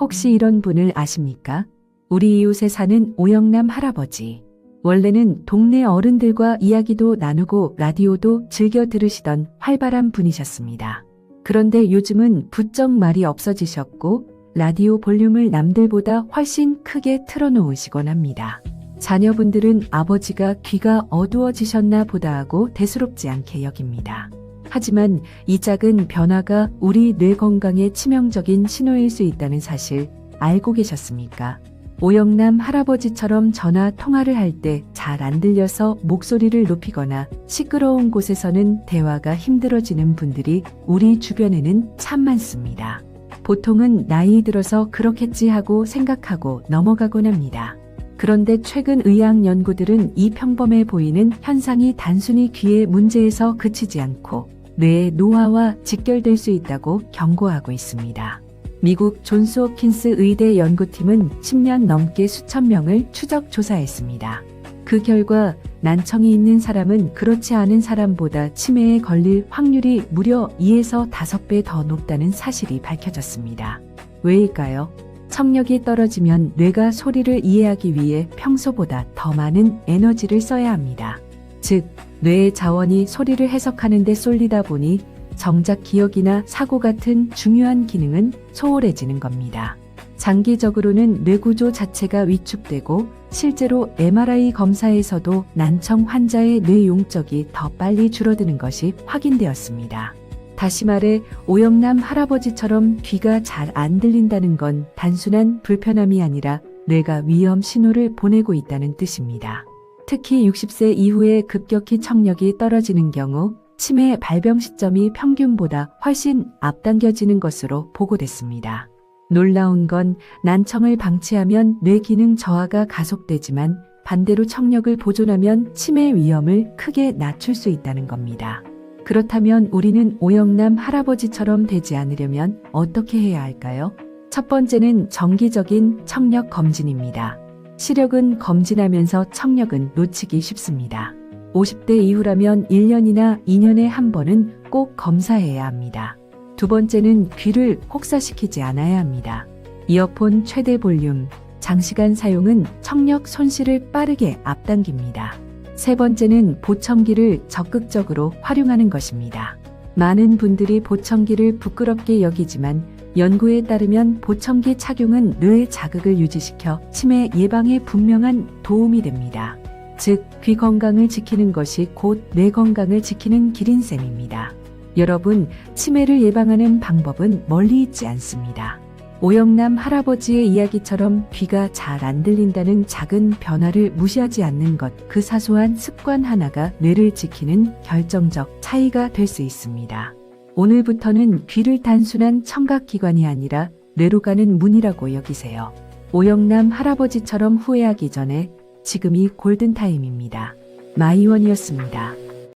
혹시 이런 분을 아십니까? 우리 이웃에 사는 오영남 할아버지. 원래는 동네 어른들과 이야기도 나누고 라디오도 즐겨 들으시던 활발한 분이셨습니다. 그런데 요즘은 부쩍 말이 없어지셨고 라디오 볼륨을 남들보다 훨씬 크게 틀어놓으시곤 합니다. 자녀분들은 아버지가 귀가 어두워지셨나 보다 하고 대수롭지 않게 여깁니다. 하지만 이 작은 변화가 우리 뇌 건강에 치명적인 신호일 수 있다는 사실 알고 계셨습니까? 오영남 할아버지처럼 전화 통화를 할 때 잘 안 들려서 목소리를 높이거나 시끄러운 곳에서는 대화가 힘들어지는 분들이 우리 주변에는 참 많습니다. 보통은 나이 들어서 그렇겠지 하고 생각하고 넘어가곤 합니다. 그런데 최근 의학 연구들은 이 평범해 보이는 현상이 단순히 귀의 문제에서 그치지 않고 뇌의 노화와 직결될 수 있다고 경고하고 있습니다. 미국 존스 홉킨스 의대 연구팀은 10년 넘게 수천 명을 추적 조사했습니다. 그 결과 난청이 있는 사람은 그렇지 않은 사람보다 치매에 걸릴 확률이 무려 2에서 5배 더 높다는 사실이 밝혀졌습니다. 왜일까요? 청력이 떨어지면 뇌가 소리를 이해하기 위해 평소보다 더 많은 에너지를 써야 합니다. 즉, 뇌의 자원이 소리를 해석하는 데 쏠리다 보니 정작 기억이나 사고 같은 중요한 기능은 소홀해지는 겁니다. 장기적으로는 뇌구조 자체가 위축되고 실제로 MRI 검사에서도 난청 환자의 뇌 용적이 더 빨리 줄어드는 것이 확인되었습니다. 다시 말해 오영남 할아버지처럼 귀가 잘 안 들린다는 건 단순한 불편함이 아니라 뇌가 위험 신호를 보내고 있다는 뜻입니다. 특히 60세 이후에 급격히 청력이 떨어지는 경우 치매 발병 시점이 평균보다 훨씬 앞당겨지는 것으로 보고됐습니다. 놀라운 건 난청을 방치하면 뇌 기능 저하가 가속되지만 반대로 청력을 보존하면 치매 위험을 크게 낮출 수 있다는 겁니다. 그렇다면 우리는 오영남 할아버지처럼 되지 않으려면 어떻게 해야 할까요? 첫 번째는 정기적인 청력 검진입니다. 시력은 검진하면서 청력은 놓치기 쉽습니다. 50대 이후라면 1년이나 2년에 한 번은 꼭 검사해야 합니다. 두 번째는 귀를 혹사시키지 않아야 합니다. 이어폰 최대 볼륨, 장시간 사용은 청력 손실을 빠르게 앞당깁니다. 세 번째는 보청기를 적극적으로 활용하는 것입니다. 많은 분들이 보청기를 부끄럽게 여기지만 연구에 따르면 보청기 착용은 뇌의 자극을 유지시켜 치매 예방에 분명한 도움이 됩니다. 즉, 귀 건강을 지키는 것이 곧 뇌 건강을 지키는 길인 셈입니다. 여러분, 치매를 예방하는 방법은 멀리 있지 않습니다. 오영남 할아버지의 이야기처럼 귀가 잘 안 들린다는 작은 변화를 무시하지 않는 것, 그 사소한 습관 하나가 뇌를 지키는 결정적 차이가 될 수 있습니다. 오늘부터는 귀를 단순한 청각기관이 아니라 뇌로 가는 문이라고 여기세요. 오영남 할아버지처럼 후회하기 전에 지금이 골든타임입니다. 마이원이었습니다.